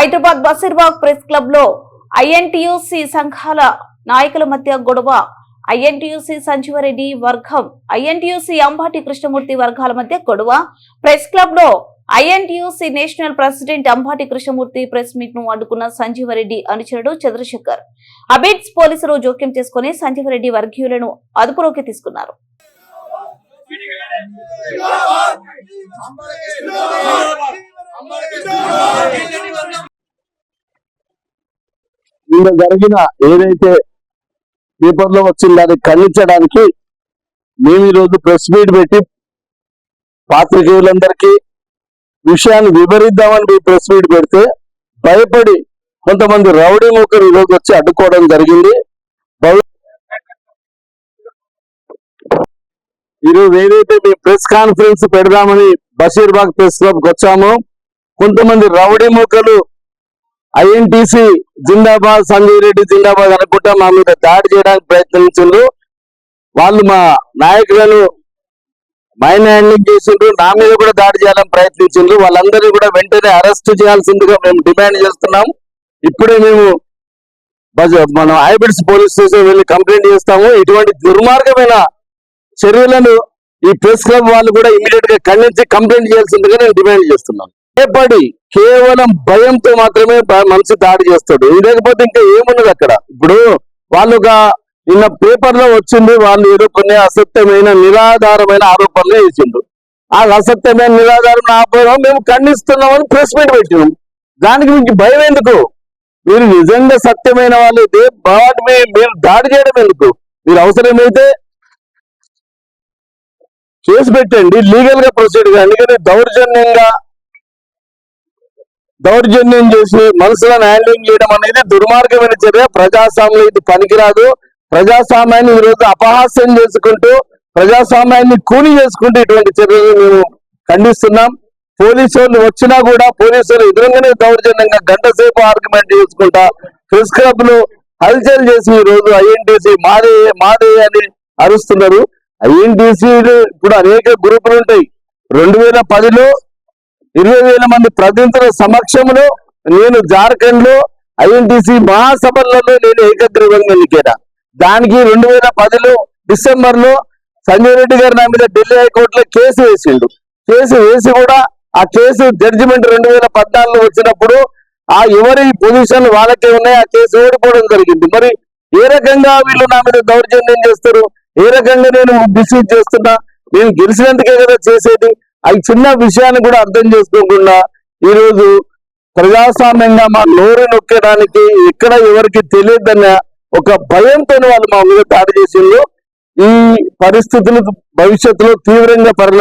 Hyderabad Basheerbagh press క్లబ్లో INTUC సంఘాల నాయకుల మధ్య గొడవ. ఐఎన్టీయూసీ సంజీవరెడ్డి వర్గం ఐఎన్టీయూసీ అంబాటి కృష్ణమూర్తి వర్గాల మధ్య గొడవ. ప్రెస్ క్లబ్లో INTUC national president Ambati Krishnamurthy press మీట్ను అడ్డుకున్న సంజీవరెడ్డి అనుచరుడు చంద్రశేఖర్. అబిడ్స్ పోలీసులు జోక్యం చేసుకుని సంజీవరెడ్డి వర్గీయులను అదుపులోకి తీసుకున్నారు. ఈయన జరిగిన ఏదైతే పేపర్లో వచ్చిన దాన్ని ఖండించడానికి మేము ఈరోజు ప్రెస్ మీట్ పెట్టి పాత్రికేయులందరికీ విషయాన్ని వివరిద్దామని మీ ప్రెస్ మీట్ పెడితే భయపడి కొంతమంది రౌడీ మూకరు ఈరోజు వచ్చి అడ్డుకోవడం జరిగింది. ఈరోజు ఏదైతే మేము ప్రెస్ కాన్ఫరెన్స్ పెడదామని బషీర్బాగ్ ప్రెస్ క్లబ్కి వచ్చామో కొంతమంది రౌడీ మూకలు ఐఎన్టీసీ జిందాబాద్ సంజయ్ రెడ్డి జిందాబాద్ అనుకుంటా మా మీద దాడి చేయడానికి ప్రయత్నించిండ్రు. వాళ్ళు మా నాయకులను మైండ్ చేసిండ్రు. నా మీద కూడా దాడి చేయాలని ప్రయత్నించిండ్రు. వాళ్ళందరినీ కూడా వెంటనే అరెస్ట్ చేయాల్సిందిగా మేము డిమాండ్ చేస్తున్నాం. ఇప్పుడే మేము మనం హైబ్రిడ్స్ పోలీస్ స్టేషన్ వెళ్ళి కంప్లైంట్ చేస్తాము. ఇటువంటి దుర్మార్గమైన చర్యలను ఈ ప్రెస్ క్లబ్ వాళ్ళు కూడా ఇమీడియట్గా ఖండించి కంప్లైంట్ చేయాల్సిందిగా నేను డిమాండ్ చేస్తున్నాను. భయపడి కేవలం భయంతో మాత్రమే బ- మనిషి దాడి చేస్తాడు. లేకపోతే ఇంకా ఏమున్నది అక్కడ. ఇప్పుడు వాళ్ళు ఒక నిన్న పేపర్లో వచ్చింది వాళ్ళు ఏదో కొన్ని అసత్యమైన నిరాధారమైన ఆరోపణలు వేసిండు ఆ అసత్యమైన నిరాధారమైన ఆరోపణ మేము ఖండిస్తున్నామని ప్రెస్ మీట్ పెట్టినాం. దానికి మీకు భయం ఎందుకు? మీరు నిజంగా సత్యమైన వాళ్ళు అయితే వాటి మీరు దాడి చేయడం ఎందుకు? మీరు అవసరమైతే కేసు పెట్టండి లీగల్గా ప్రొసీడ్ కానీ దౌర్జన్యంగా దౌర్జన్యం చేసి మనుషులను హ్యాండ్లింగ్ చేయడం అనేది దుర్మార్గమైన చర్య. ప్రజాస్వామ్యం ఇది పనికిరాదు. ప్రజాస్వామ్యాన్ని ఈరోజు రోజు అపహాస్యం చేసుకుంటూ ప్రజాస్వామ్యాన్ని కూని చేసుకుంటూ ఇటువంటి చర్యలు మేము ఖండిస్తున్నాం. పోలీసు వాళ్ళు వచ్చినా కూడా పోలీసులు ఎదురుగానే దౌర్జన్యంగా గంట సేపు ఆర్గ్యుమెంట్ చేసుకుంటా ప్రెస్ క్లబ్లో హల్చల్ చేసి ఈ రోజు ఐఎన్టీసీ మాదే మాదే అని అరుస్తున్నారు. ఐఎన్టీసీ ఇప్పుడు అనేక గ్రూపులు ఉంటాయి. రెండు వేల పదిలో ఇరవై వేల మంది ప్రతినిధుల సమక్షంలో నేను జార్ఖండ్లో ఐఎన్టీసీ మహాసభలలో నేను ఏకగ్రీవంగా ఎన్నికైనా. దానికి రెండు వేల పదిలో డిసెంబర్లో సంజయ్ రెడ్డి గారు నా మీద ఢిల్లీ హైకోర్టులో కేసు వేసిండు. కేసు వేసి కూడా ఆ కేసు జడ్జిమెంట్ రెండు వేల పద్నాలుగులో వచ్చినప్పుడు ఆ ఎవరి పొజిషన్ వాళ్ళకే ఉన్నాయి ఆ కేసు ఓడిపోవడం జరిగింది. మరి ఏ రకంగా వీళ్ళు నా మీద దౌర్జన్యం చేస్తారు? ఏ రకంగా నేను డిసీజ్ చేస్తున్నా? నేను గెలిచినందుకే కదా చేసేది. ఆ చిన్న విషయాన్ని కూడా అర్థం చేసుకోకుండా ఈ రోజు ప్రజాస్వామ్యంగా మా నోరు నొక్కడానికి ఎక్కడ ఎవరికి తెలియదన్న ఒక భయంతో వాళ్ళు మా మీద దాడి చేసిండ్రు. ఈ పరిస్థితులు భవిష్యత్తులో తీవ్రంగా పరిణామం